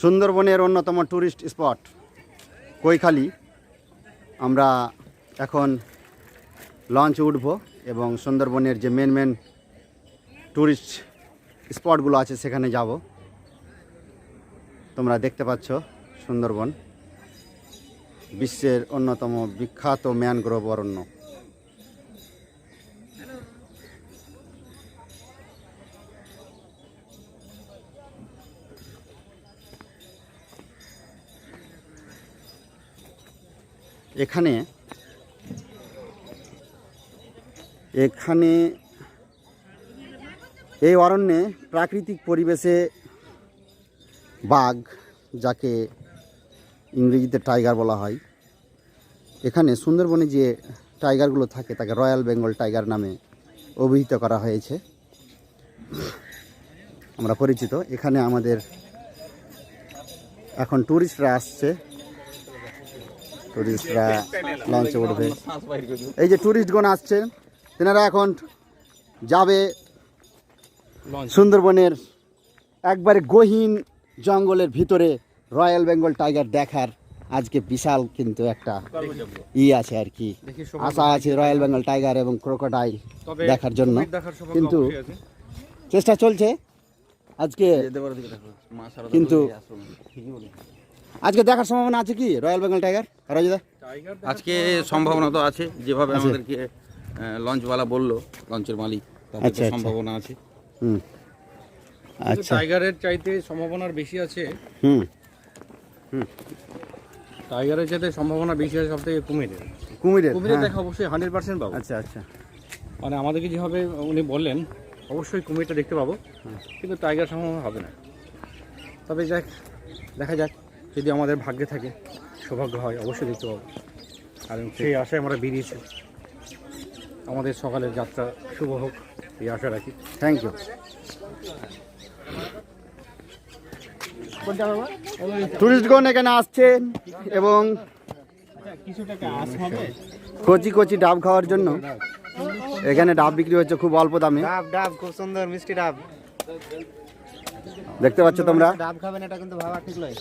সুন্দরবনের অন্যতম tourist spot Kaikhali. আমরা এখন লঞ্চ উঠব এবং সুন্দরবনের যে মেন মেন ট্যুরিস্ট স্পটগুলো আছে সেখানে যাব। তোমরা দেখতে পাচ্ছ সুন্দরবন, বিশ্বের অন্যতম বিখ্যাত ম্যানগ্রোভ অরণ্য। এখানে এখানে এই অরণ্যে প্রাকৃতিক পরিবেশে বাঘ, যাকে ইংরেজিতে টাইগার বলা হয়, এখানে সুন্দরবনে যে টাইগারগুলো থাকে, তাকে রয়্যাল বেঙ্গল টাইগার নামে অভিহিত করা হয়েছে। আমরা পরিচিত। এখানে আমাদের এখন ট্যুরিস্টরা আসছে। ট্যুরিস্টরা লঞ্চে উঠবে এই যে ট্যুরিস্টগণ আসছে তেনারা এখন যাবে সুন্দরবনের একবারে গহীন জঙ্গলের ভিতরে রয়্যাল বেঙ্গল টাইগার দেখার আজকে বিশাল কিন্তু একটা ই আছে আর কি। আশা আছে রয়্যাল বেঙ্গল টাইগার এবং ক্রোকোডাইল দেখার জন্য। কিন্তু চেষ্টা চলছে। আজকে কিন্তু আজকে দেখার সম্ভাবনা আছে কি? রয়্যাল বেঙ্গল টাইগার রাজদা আজকে সম্ভাবনা তো আছে যেভাবে আমাদেরকে লঞ্চওয়ালা বলল লঞ্চের মালিক তাতে আচ্ছা, আচ্ছা। সম্ভাবনা আছে। হুম। আচ্ছা। টাইগারের চাইতে সম্ভাবনার বেশি আছে। হুম। হুম। টাইগারের চাইতে সম্ভাবনা বেশি আছে সব থেকে কুমিরের। কুমিরের কুমিরের হ্যাঁ। দেখা অবশ্যই হান্ড্রেড পার্সেন্ট পাবো। আচ্ছা আচ্ছা। মানে আমাদেরকে যেভাবে উনি বললেন অবশ্যই কুমিরটা দেখতে পাবো। কিন্তু টাইগার সম্ভাবনা হবে না। তবে যাক দেখা যাক। যদি আমাদের ভাগ্যে থাকে সৌভাগ্য হয় অবশ্যই দেখতে পাবো। কারণ সেই আশায় আমরা বেরিয়েছি। আমাদের সকালের যাত্রা শুভ হোক এই আশা রাখি। থ্যাংক ইউ টুরিস্টগণ এখানে আসছেন এবং কচি কচি ডাব খাওয়ার জন্য। এখানে ডাব বিক্রি হচ্ছে খুব অল্প দামে। ডাব ডাব খুব সুন্দর মিষ্টি ডাব। দেখতে পাচ্ছ তোমরা? ডাব খাবেন এটা কিন্তু ভাবা ঠিক নয়।